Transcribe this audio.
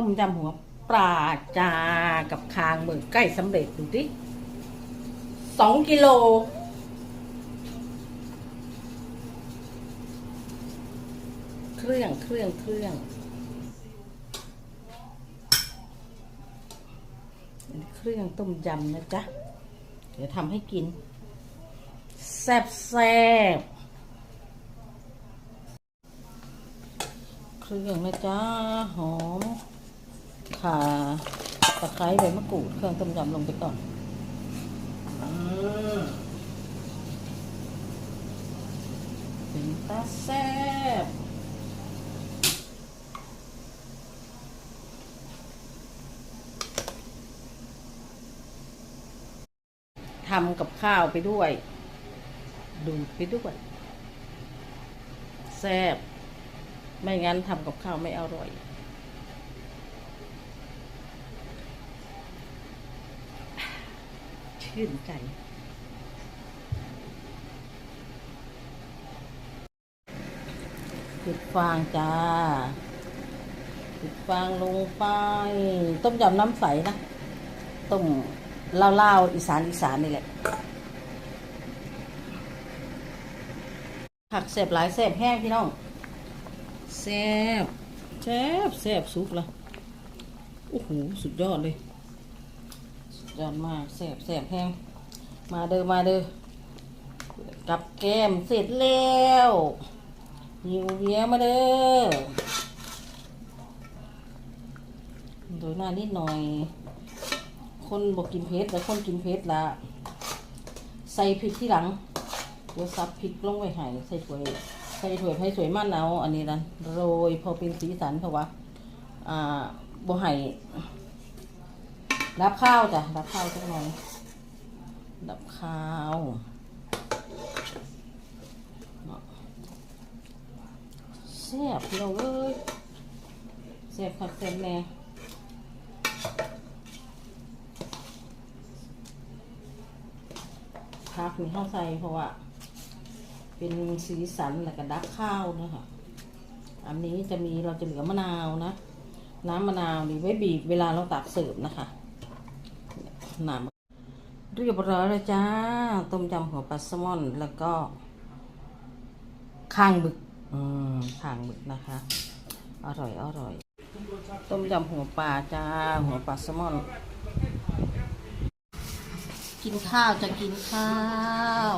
ต้มยำหัวปลาจากับคางหมึกใกล้สำเร็จดูดิสองกิโล เครื่องเครื่องเครื่องเครื่องต้มยำนะจ๊ะ เดี๋ยวทำให้กิน แซ่บแซ่บเครื่องนะจ๊ะ หอม ข่าตะไคร้ใบมะกรูดเครื่องต้มยำลงไปก่อนอืมเป็นตาแซ่บทำกับข้าวไปด้วย ดูดไปด้วย แซ่บ ไม่งั้นทำกับข้าวไม่อร่อย ชื่นใจ ปิดฟางจ้า ปิดฟางลงไป ต้มยำน้ำใสนะ ต้มเล่าๆอีสานอีสานนี่แหละ ผักเสบหลายเสบแห้งพี่น้องแซ่บแซ่บแซ่บสุกละโอ้โห สุดยอดเลย ยอดมากแซ่บแซ่บแห้งมาเด้อมาเด้อกับแก้มเสร็จแล้วหิวเบียมาเด้อโดยหน้านิดหน่อย คนบอกกินเผ็ดแต่คนกินเผ็ดละใส่พริกที่หลังเดี๋ยวซับพริกลงไว้ให้ใส่ถ้วยใส่ถ้วยให้สวยมันเอาอันนี้นั้นโรยพอเป็นสีสันเพราะว่าอ่าบ่ให้ รับข้าวจ้ะรับข้าวสักหน่อยรับข้าวเนาะแซ่บพี่น้องเอ้ยแซ่บคักแซ่บแน่พักนี่เข้าใส่เพราะว่า เป็นสีสันแล้วก็ดักข้าวนะคะอันนี้จะมีเราจะเหลือมะนาวนะ น้ำมะนาวนี่ไว้บีบเวลาเราตักเสิร์ฟนะคะ หนามเรียบร้อยแล้วจ้า ต้มยำหัวปลาแซลมอน แล้วก็ข้างบึก อืมข้างบึกนะคะ อร่อยอร่อย ต้มยำหัวปลาจ้า หัวปลาแซลมอน กินข้าวจะกินข้าว